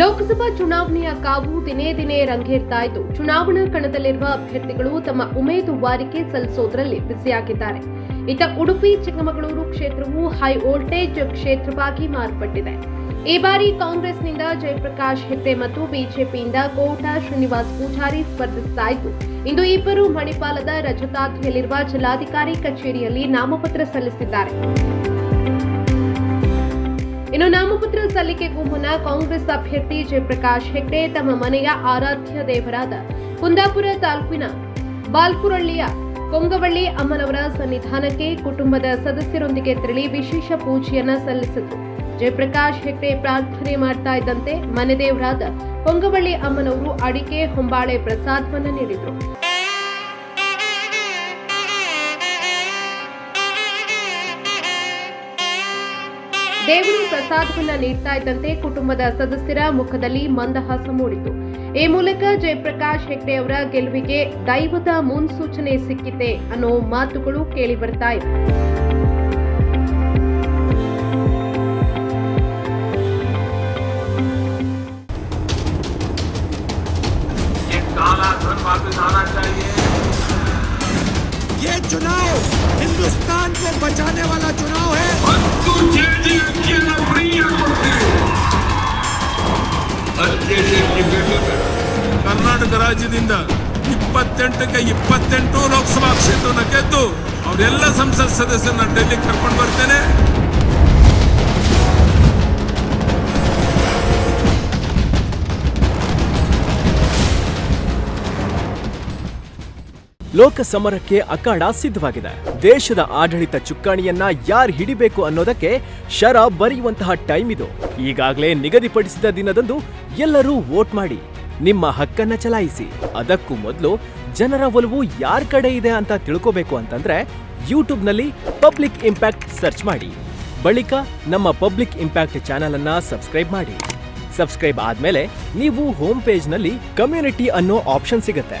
ಲೋಕಸಭಾ ಚುನಾವಣೆಯ ಕಾವು ದಿನೇ ದಿನೇ ರಂಗೇರ್ತಾ ಇದ್ದು ಚುನಾವಣಾ ಕಣದಲ್ಲಿರುವ ಅಭ್ಯರ್ಥಿಗಳು ತಮ್ಮ ಉಮೇದುವಾರಿಕೆ ಸಲ್ಲಿಸೋದ್ರಲ್ಲಿ ಬ್ಯುಸಿಯಾಗಿದ್ದಾರೆ. ಇತ್ತ ಉಡುಪಿ, ಚಿಕ್ಕಮಗಳೂರು ಕ್ಷೇತ್ರವು ಹೈ ವೋಲ್ಟೇಜ್ ಕ್ಷೇತ್ರವಾಗಿ ಮಾರ್ಪಟ್ಟಿದೆ. ಈ ಬಾರಿ ಕಾಂಗ್ರೆಸ್ನಿಂದ ಜಯಪ್ರಕಾಶ್ ಹೆಗ್ಡೆ ಮತ್ತು ಬಿಜೆಪಿಯಿಂದ ಕೋಟಾ ಶ್ರೀನಿವಾಸ್ ಪೂಜಾರಿ ಸ್ಪರ್ಧಿಸ್ತಾ ಇದ್ದು ಇಂದು ಇಬ್ಬರು ಮಣಿಪಾಲದ ರಜತಾದ್ರಿಯಲ್ಲಿರುವ ಜಿಲ್ಲಾಧಿಕಾರಿ ಕಚೇರಿಯಲ್ಲಿ ನಾಮಪತ್ರ ಸಲ್ಲಿಸಿದ್ದಾರೆ. ಇನ್ನು ನಾಮಪತ್ರ ಸಲ್ಲಿಕೆಗೂ ಮುನ್ನ ಕಾಂಗ್ರೆಸ್ ಅಭ್ಯರ್ಥಿ ಜಯಪ್ರಕಾಶ್ ಹೆಗ್ಡೆ ತಮ್ಮ ಮನೆಯ ಆರಾಧ್ಯ ದೇವರಾದ ಕುಂದಾಪುರ ತಾಲೂಕಿನ ಬಾಲ್ಕುರಳ್ಳಿಯ ಕೊಂಗವಳ್ಳಿ ಅಮ್ಮನವರ ಸನ್ನಿಧಾನಕ್ಕೆ ಕುಟುಂಬದ ಸದಸ್ಯರೊಂದಿಗೆ ತೆರಳಿ ವಿಶೇಷ ಪೂಜೆಯನ್ನ ಸಲ್ಲಿಸಿತು ಜಯಪ್ರಕಾಶ್ ಹೆಗ್ಡೆ ಪ್ರಾರ್ಥನೆ ಮಾಡ್ತಾ ಇದ್ದಂತೆ ಮನೆದೇವರಾದ ಕೊಂಗವಳ್ಳಿ ಅಮ್ಮನವರು ಅಡಿಕೆ, ಹೊಂಬಾಳೆ ಪ್ರಸಾದವನ್ನು ನೀಡಿದ್ರು. ದೇವರು ಪ್ರಸಾದವನ್ನ ನೀಡ್ತಾ ಇದ್ದಂತೆ ಕುಟುಂಬದ ಸದಸ್ಯರ ಮುಖದಲ್ಲಿ ಮಂದಹಾಸ ಮೂಡಿತು ಈ ಮೂಲಕ ಜಯಪ್ರಕಾಶ್ ಹೆಗ್ಡೆ ಅವರ ಗೆಲುವಿಗೆ ದೈವದ ಮುನ್ಸೂಚನೆ ಸಿಕ್ಕಿತೆ ಅನ್ನೋ ಮಾತುಗಳು ಕೇಳಿ ಬರ್ತಾ ಇವೆ ये काला धन वापस आना चाहिए ये चुनाव हिंदुस्तान को बचाने वाला चुनाव है ರಾಜ್ಯದಿಂದ ಇಪ್ಪತ್ತೆಂಟಕ್ಕೆ ಇಪ್ಪತ್ತೆಂಟು ಲೋಕಸಭಾ ಕ್ಷೇತ್ರನ ಗೆದ್ದು ಅವರೆಲ್ಲ ಸಂಸತ್ ಸದಸ್ಯರನ್ನ ಡೆಲ್ಲಿ ಕರ್ಕೊಂಡು ಬರ್ತೇನೆ. ಲೋಕಸಮರಕ್ಕೆ ಅಖಾಡ ಸಿದ್ಧವಾಗಿದೆ. ದೇಶದ ಆಡಳಿತ ಚುಕ್ಕಾಣಿಯನ್ನ ಯಾರು ಹಿಡಿಬೇಕು ಅನ್ನೋದಕ್ಕೆ ಶರ ಬರೆಯುವಂತಹ ಟೈಮ್ ಇದು. ಈಗಾಗಲೇ ನಿಗದಿಪಡಿಸಿದ ದಿನದಂದು ಎಲ್ಲರೂ ವೋಟ್ ಮಾಡಿ ನಿಮ್ಮ ಹಕ್ಕನ್ನ ಚಲಾಯಿಸಿ. ಅದಕ್ಕೂ ಮೊದಲು ಜನರ ಒಲವು ಯಾರ ಕಡೆ ಇದೆ ಅಂತ ತಿಳ್ಕೋಬೇಕು ಅಂತಂದ್ರೆ ಯೂಟ್ಯೂಬ್ನಲ್ಲಿ ಪಬ್ಲಿಕ್ ಇಂಪ್ಯಾಕ್ಟ್ ಸರ್ಚ್ ಮಾಡಿ. ಬಳಿಕ ನಮ್ಮ ಪಬ್ಲಿಕ್ ಇಂಪ್ಯಾಕ್ಟ್ ಚಾನೆಲ್ ಅನ್ನ ಸಬ್ಸ್ಕ್ರೈಬ್ ಮಾಡಿ. ಸಬ್ಸ್ಕ್ರೈಬ್ ಆದ್ಮೇಲೆ ನೀವು ಹೋಮ್ ಪೇಜ್ನಲ್ಲಿ ಕಮ್ಯುನಿಟಿ ಅನ್ನೋ ಆಪ್ಷನ್ ಸಿಗುತ್ತೆ.